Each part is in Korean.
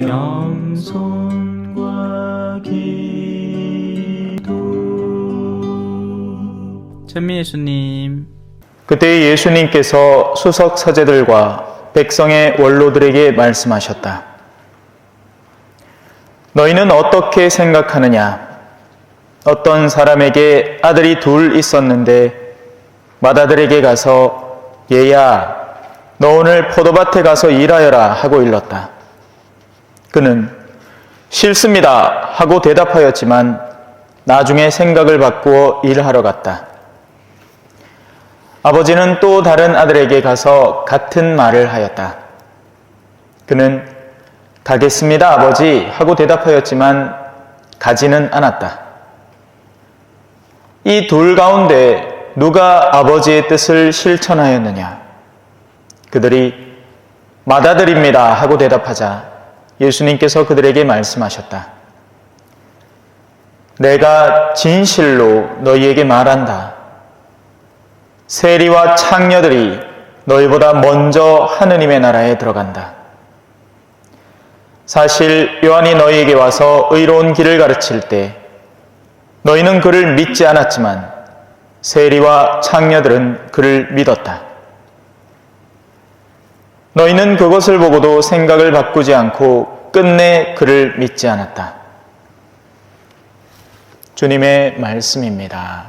겸손과 기도 찬미 예수님 그때 예수님께서 수석 서제들과 백성의 원로들에게 말씀하셨다. 너희는 어떻게 생각하느냐? 어떤 사람에게 아들이 둘 있었는데 맏아들에게 가서 얘야, 너 오늘 포도밭에 가서 일하여라 하고 일렀다. 그는 싫습니다 하고 대답하였지만 나중에 생각을 바꾸어 일하러 갔다. 아버지는 또 다른 아들에게 가서 같은 말을 하였다. 그는 가겠습니다, 아버지 하고 대답하였지만 가지는 않았다. 이 둘 가운데 누가 아버지의 뜻을 실천하였느냐? 그들이 맏아들입니다 하고 대답하자 예수님께서 그들에게 말씀하셨다. 내가 진실로 너희에게 말한다. 세리와 창녀들이 너희보다 먼저 하느님의 나라에 들어간다. 사실 요한이 너희에게 와서 의로운 길을 가르칠 때 너희는 그를 믿지 않았지만 세리와 창녀들은 그를 믿었다. 너희는 그것을 보고도 생각을 바꾸지 않고 끝내 그를 믿지 않았다. 주님의 말씀입니다.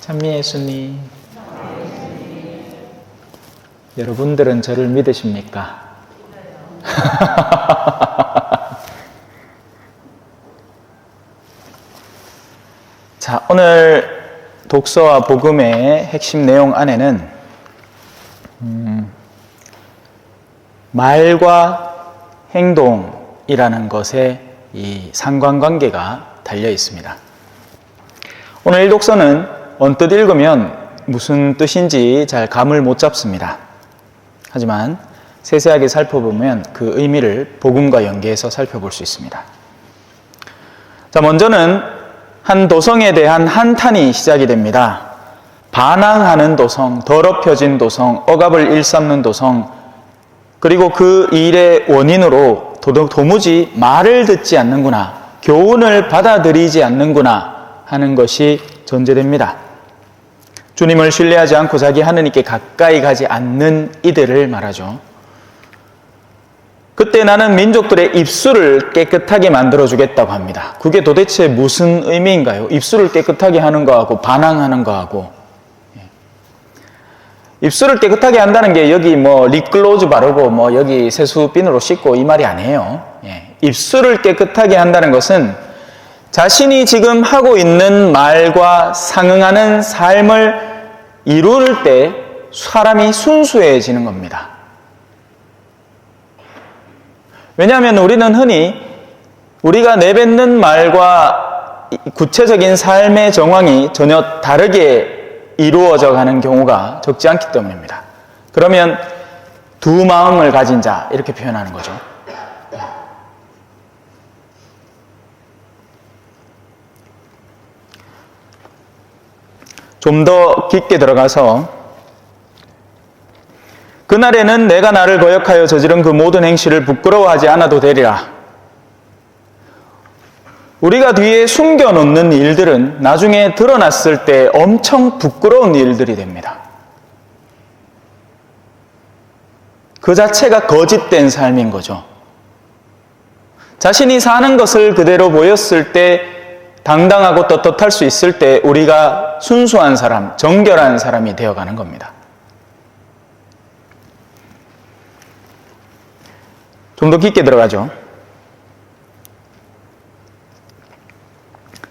찬미 예수님. 여러분들은 저를 믿으십니까? 자, 오늘 독서와 복음의 핵심 내용 안에는 음, 말과 행동이라는 것에 이 상관관계가 달려 있습니다. 오늘 이 독서는 언뜻 읽으면 무슨 뜻인지 잘 감을 못 잡습니다. 하지만 세세하게 살펴보면 그 의미를 복음과 연계해서 살펴볼 수 있습니다. 자, 먼저는 한 도성에 대한 한탄이 시작이 됩니다. 반항하는 도성, 더럽혀진 도성, 억압을 일삼는 도성, 그리고 그 일의 원인으로 도, 도무지 말을 듣지 않는구나, 교훈을 받아들이지 않는구나 하는 것이 전제됩니다. 주님을 신뢰하지 않고 자기 하느님께 가까이 가지 않는 이들을 말하죠. 그때 나는 민족들의 입술을 깨끗하게 만들어 주겠다고 합니다. 그게 도대체 무슨 의미인가요? 입술을 깨끗하게 하는 거하고 반항하는 거하고. 예. 입술을 깨끗하게 한다는 게 여기 뭐 립글로즈 바르고 뭐 여기 세수빈으로 씻고 이 말이 아니에요. 예. 입술을 깨끗하게 한다는 것은 자신이 지금 하고 있는 말과 상응하는 삶을 이룰 때 사람이 순수해지는 겁니다. 왜냐하면 우리는 흔히 우리가 내뱉는 말과 구체적인 삶의 정황이 전혀 다르게 이루어져 가는 경우가 적지 않기 때문입니다. 그러면 두 마음을 가진 자, 이렇게 표현하는 거죠. 좀 더 깊게 들어가서 그날에는 내가 나를 거역하여 저지른 그 모든 행실을 부끄러워하지 않아도 되리라. 우리가 뒤에 숨겨놓는 일들은 나중에 드러났을 때 엄청 부끄러운 일들이 됩니다. 그 자체가 거짓된 삶인 거죠. 자신이 사는 것을 그대로 보였을 때 당당하고 떳떳할 수 있을 때 우리가 순수한 사람, 정결한 사람이 되어가는 겁니다. 좀 더 깊게 들어가죠.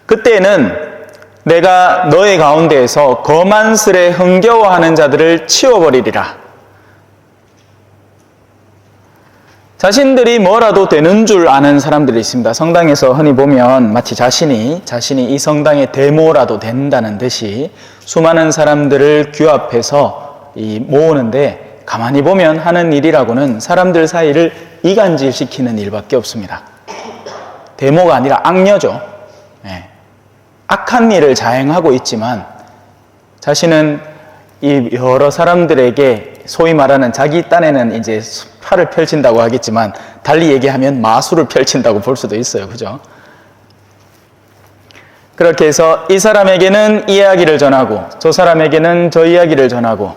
그때는 내가 너의 가운데에서 거만스레 흥겨워하는 자들을 치워버리리라. 자신들이 뭐라도 되는 줄 아는 사람들이 있습니다. 성당에서 흔히 보면 마치 자신이 자신이 이 성당의 데모라도 된다는 듯이 수많은 사람들을 규합해서 이 모으는데 가만히 보면 하는 일이라고는 사람들 사이를 이간질 시키는 일밖에 없습니다. 데모가 아니라 악녀죠. 네. 악한 일을 자행하고 있지만 자신은 이 여러 사람들에게 소위 말하는 자기 딴에는 이제 팔을 펼친다고 하겠지만 달리 얘기하면 마술을 펼친다고 볼 수도 있어요. 그죠? 그렇게 해서 이 사람에게는 이 이야기를 전하고 저 사람에게는 저 이야기를 전하고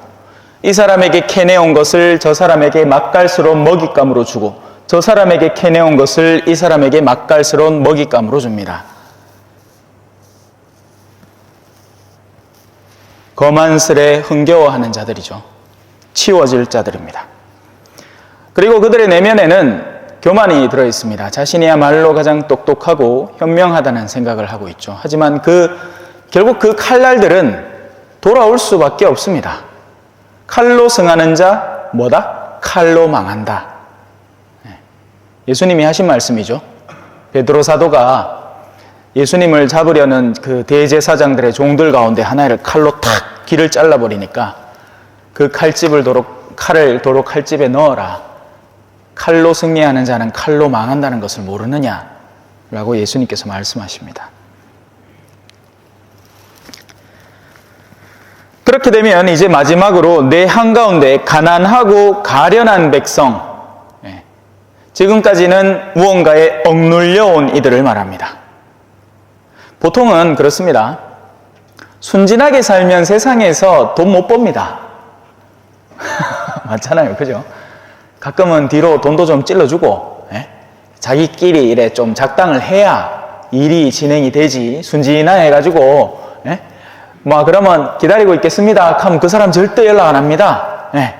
이 사람에게 캐내온 것을 저 사람에게 맛깔스러운 먹잇감으로 주고 저 사람에게 캐내온 것을 이 사람에게 맛깔스러운 먹잇감으로 줍니다. 거만스레 흥겨워하는 자들이죠. 치워질 자들입니다. 그리고 그들의 내면에는 교만이 들어 있습니다. 자신이야말로 가장 똑똑하고 현명하다는 생각을 하고 있죠. 하지만 그 결국 그 칼날들은 돌아올 수밖에 없습니다. 칼로 승하는 자 뭐다? 칼로 망한다. 예. 예수님이 하신 말씀이죠. 베드로 사도가 예수님을 잡으려는 그 대제사장들의 종들 가운데 하나를 칼로 탁 귀를 잘라버리니까 그 칼집을 도록 칼을 도로 칼집에 넣어라. 칼로 승리하는 자는 칼로 망한다는 것을 모르느냐? 라고 예수님께서 말씀하십니다. 그렇게 되면 이제 마지막으로 내 한가운데 가난하고 가련한 백성, 예. 지금까지는 무언가에 억눌려 온 이들을 말합니다. 보통은 그렇습니다. 순진하게 살면 세상에서 돈 못 법니다. 맞잖아요. 그죠? 가끔은 뒤로 돈도 좀 찔러주고, 예? 자기끼리 이래 좀 작당을 해야 일이 진행이 되지. 순진해가지고, 예? 뭐, 그러면 기다리고 있겠습니다. 하면 그 사람 절대 연락 안 합니다. 예?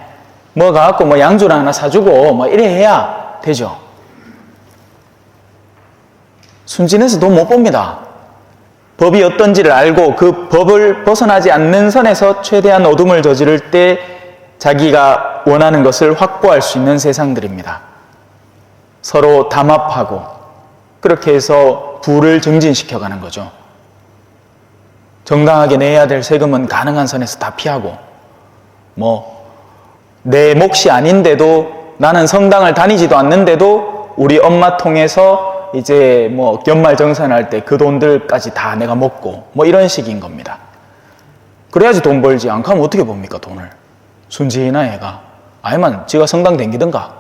뭐 가갖고 뭐 양주를 하나 사주고, 뭐 이래 해야 되죠. 순진해서 돈못 법니다. 법이 어떤지를 알고 그 법을 벗어나지 않는 선에서 최대한 어둠을 저지를 때 자기가 원하는 것을 확보할 수 있는 세상들입니다. 서로 담합하고 그렇게 해서 부를 증진시켜가는 거죠. 정당하게 내야 될 세금은 가능한 선에서 다 피하고 뭐 내 몫이 아닌데도 나는 성당을 다니지도 않는데도 우리 엄마 통해서 이제 뭐 연말 정산할 때 그 돈들까지 다 내가 먹고 뭐 이런 식인 겁니다. 그래야지 돈 벌지 안 그러면 어떻게 봅니까 돈을? 순진한 애가 아니면 지가 성당 댕기든가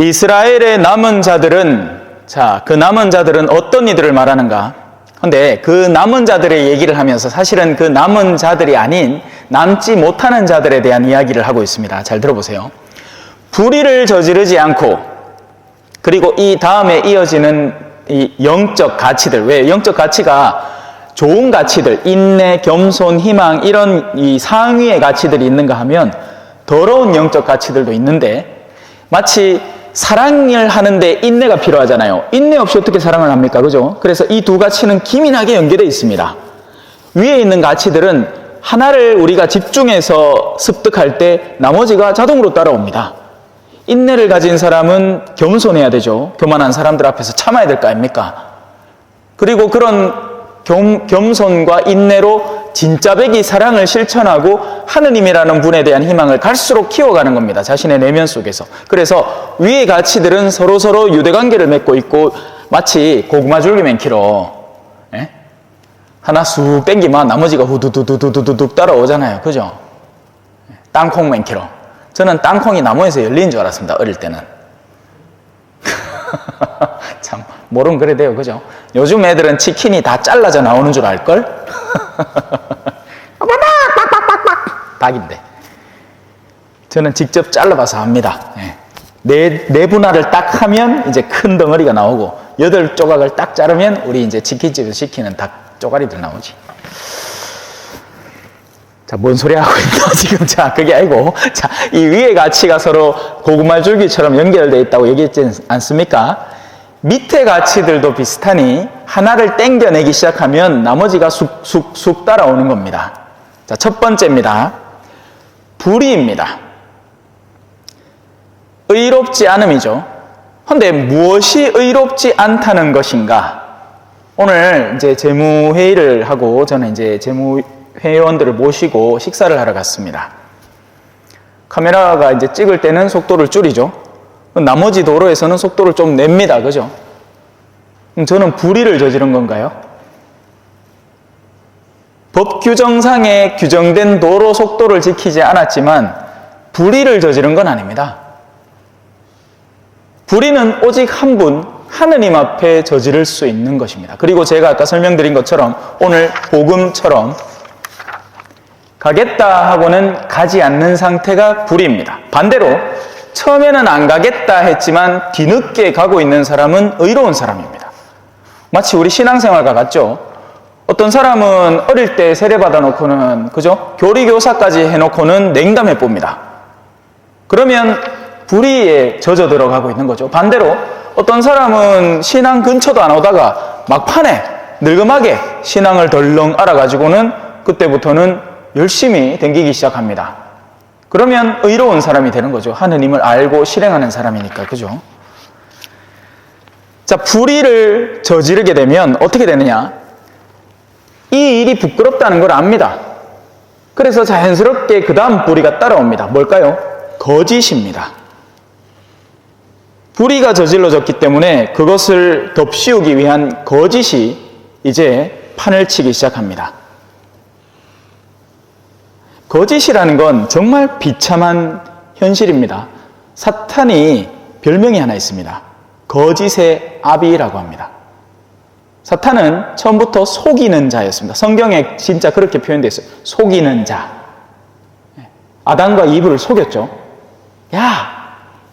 이스라엘의 남은 자들은 자, 그 남은 자들은 어떤 이들을 말하는가? 근데 그 남은 자들의 얘기를 하면서 사실은 그 남은 자들이 아닌 남지 못하는 자들에 대한 이야기를 하고 있습니다. 잘 들어보세요. 불의를 저지르지 않고 그리고 이 다음에 이어지는 이 영적 가치들 왜 영적 가치가 좋은 가치들 인내, 겸손, 희망 이런 이 상위의 가치들이 있는가 하면 더러운 영적 가치들도 있는데 마치 사랑을 하는데 인내가 필요하잖아요. 인내 없이 어떻게 사랑을 합니까? 그죠? 그래서 이 두 가치는 기민하게 연계되어 있습니다. 위에 있는 가치들은 하나를 우리가 집중해서 습득할 때 나머지가 자동으로 따라옵니다. 인내를 가진 사람은 겸손해야 되죠. 교만한 사람들 앞에서 참아야 될 거 아닙니까? 그리고 그런 겸, 겸손과 인내로 진짜 배기 사랑을 실천하고 하느님이라는 분에 대한 희망을 갈수록 키워가는 겁니다. 자신의 내면 속에서. 그래서 위의 가치들은 서로 서로 유대관계를 맺고 있고 마치 고구마 줄기 맨키로 예? 하나 쑥 땡기면 나머지가 후두두두두두둑 따라오잖아요. 그죠? 땅콩 맨키로. 저는 땅콩이 나무에서 열린 줄 알았습니다. 어릴 때는. 참, 모르면 그래 돼요. 그죠? 요즘 애들은 치킨이 다 잘라져 나오는 줄 알걸? 닭인데. 저는 직접 잘라봐서 합니다. 네. 네, 네 분할을 딱 하면 이제 큰 덩어리가 나오고, 여덟 조각을 딱 자르면 우리 이제 치킨집에서 시키는 닭 쪼가리들 나오지. 자, 뭔 소리 하고 있나, 지금. 자, 그게 아니고. 자, 이 위의 가치가 서로 고구마 줄기처럼 연결되어 있다고 얘기했지 않습니까? 밑에 가치들도 비슷하니 하나를 땡겨내기 시작하면 나머지가 쑥쑥쑥 따라오는 겁니다. 자, 첫 번째입니다. 불의입니다. 의롭지 않음이죠. 근데 무엇이 의롭지 않다는 것인가? 오늘 이제 재무회의를 하고 저는 이제 재무회원들을 모시고 식사를 하러 갔습니다. 카메라가 이제 찍을 때는 속도를 줄이죠. 나머지 도로에서는 속도를 좀 냅니다. 그죠? 저는 불의를 저지른 건가요? 법 규정상에 규정된 도로 속도를 지키지 않았지만 불의를 저지른 건 아닙니다. 불의는 오직 한 분, 하느님 앞에 저지를 수 있는 것입니다. 그리고 제가 아까 설명드린 것처럼 오늘 복음처럼 가겠다 하고는 가지 않는 상태가 불의입니다. 반대로 처음에는 안 가겠다 했지만 뒤늦게 가고 있는 사람은 의로운 사람입니다. 마치 우리 신앙생활과 같죠? 어떤 사람은 어릴 때 세례받아 놓고는, 그죠? 교리교사까지 해놓고는 냉담해 봅니다. 그러면 불의에 젖어 들어가고 있는 거죠. 반대로 어떤 사람은 신앙 근처도 안 오다가 막판에 늙음하게 신앙을 덜렁 알아가지고는 그때부터는 열심히 댕기기 시작합니다. 그러면 의로운 사람이 되는 거죠. 하느님을 알고 실행하는 사람이니까. 그죠? 자, 불의를 저지르게 되면 어떻게 되느냐? 이 일이 부끄럽다는 걸 압니다. 그래서 자연스럽게 그 다음 불의가 따라옵니다. 뭘까요? 거짓입니다. 불의가 저질러졌기 때문에 그것을 덮씌우기 위한 거짓이 이제 판을 치기 시작합니다. 거짓이라는 건 정말 비참한 현실입니다. 사탄이 별명이 하나 있습니다. 거짓의 아비라고 합니다. 사탄은 처음부터 속이는 자였습니다. 성경에 진짜 그렇게 표현되어 있어요. 속이는 자. 아담과 이브를 속였죠. 야,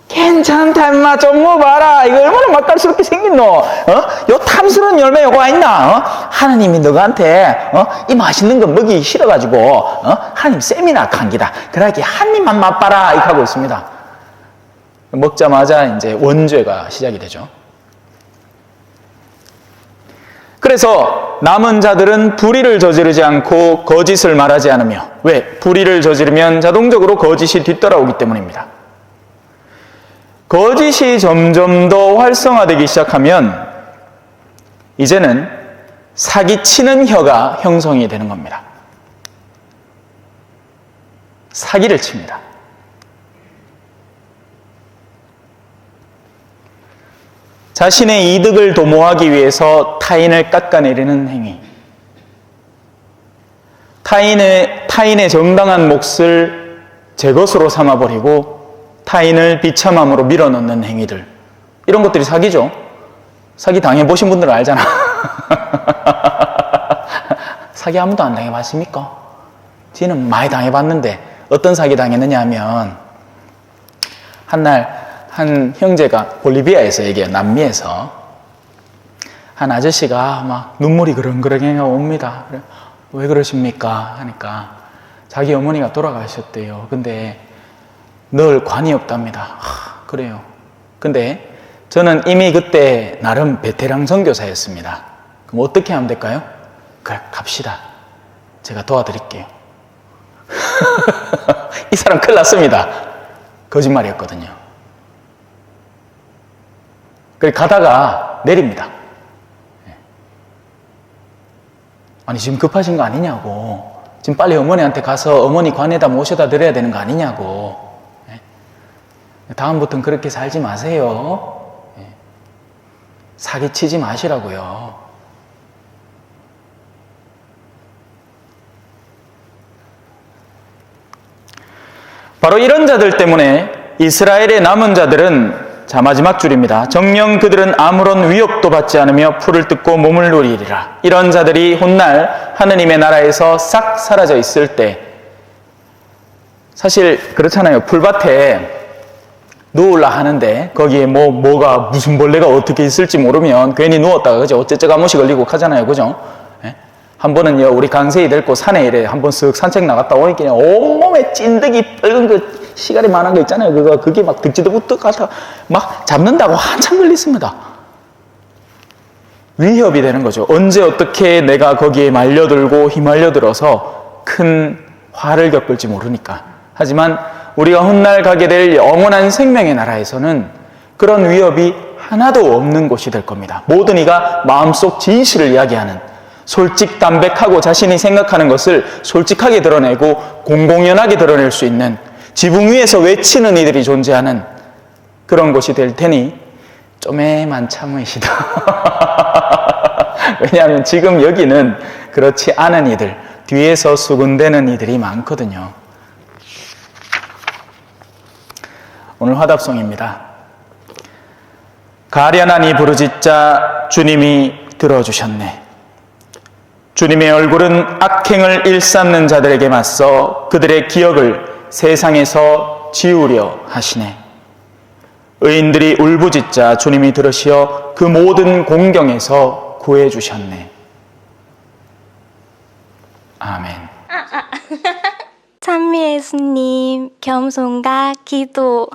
괜찮다 임마 좀 먹어봐라. 이거 얼마나 맛깔스럽게 너. 어? 요 탐스러운 열매 요거 있나? 어? 하나님이 너한테 어? 이 맛있는 거 먹이기 싫어가지고 어? 하나님 세미나 간기다. 그러기 한 입만 맛봐라. 이렇게 하고 있습니다. 먹자마자 이제 원죄가 시작이 되죠. 그래서 남은 자들은 불의를 저지르지 않고 거짓을 말하지 않으며 왜? 불의를 저지르면 자동적으로 거짓이 뒤따라오기 때문입니다. 거짓이 점점 더 활성화되기 시작하면 이제는 사기치는 혀가 형성이 되는 겁니다. 사기를 칩니다. 자신의 이득을 도모하기 위해서 타인을 깎아내리는 행위. 타인의, 타인의 정당한 몫을 제 것으로 삼아버리고 타인을 비참함으로 밀어넣는 행위들. 이런 것들이 사기죠. 사기 당해보신 분들은 알잖아. 사기 한 번도 안 당해봤습니까? 지는 많이 당해봤는데 어떤 사기 당했느냐 하면 한날 한 형제가 볼리비아에서 얘기해요. 남미에서. 한 아저씨가 막 눈물이 그렁그렁해 옵니다. 왜 그러십니까? 하니까 자기 어머니가 돌아가셨대요. 근데 늘 관이 없답니다. 하, 그래요. 근데 저는 이미 그때 나름 베테랑 선교사였습니다. 그럼 어떻게 하면 될까요? 그래, 갑시다. 제가 도와드릴게요. 이 사람 큰일 났습니다. 거짓말이었거든요. 그래 가다가 내립니다. 예. 아니 지금 급하신 거 아니냐고. 지금 빨리 어머니한테 가서 어머니 관에다 모셔다 드려야 되는 거 아니냐고. 예. 다음부터는 그렇게 살지 마세요. 예. 사기치지 마시라고요. 바로 이런 자들 때문에 이스라엘의 남은 자들은 자, 마지막 줄입니다. 정령 그들은 아무런 위협도 받지 않으며 풀을 뜯고 몸을 누리리라. 이런 자들이 훗날 하느님의 나라에서 싹 사라져 있을 때, 사실 그렇잖아요. 풀밭에 누울라 하는데, 거기에 뭐, 뭐가, 무슨 벌레가 어떻게 있을지 모르면 괜히 누웠다가, 그죠? 어째째 가무시 걸리고 하잖아요. 그죠? 예? 한 번은요, 우리 강세이 데리고 산에 이래 한 번 쓱 산책 나갔다 오니까 온몸에 찐득이 빨간 그 시간이 많은 거 있잖아요. 그거, 그게 막 득지도 부터 가서 막 잡는다고 한참 걸렸습니다. 위협이 되는 거죠. 언제 어떻게 내가 거기에 말려들고 휘말려들어서 큰 화를 겪을지 모르니까. 하지만 우리가 훗날 가게 될 영원한 생명의 나라에서는 그런 위협이 하나도 없는 곳이 될 겁니다. 모든 이가 마음속 진실을 이야기하는 솔직 담백하고 자신이 생각하는 것을 솔직하게 드러내고 공공연하게 드러낼 수 있는 지붕 위에서 외치는 이들이 존재하는 그런 곳이 될 테니 좀에만 참으시다. 왜냐하면 지금 여기는 그렇지 않은 이들, 뒤에서 수군대는 이들이 많거든요. 오늘 화답송입니다. 가련하니 부르짖자 주님이 들어주셨네. 주님의 얼굴은 악행을 일삼는 자들에게 맞서 그들의 기억을 세상에서 지우려 하시네. 의인들이 울부짖자 주님이 들으시어 그 모든 공경에서 구해 주셨네. 아멘. 찬미 예수님 겸손과 기도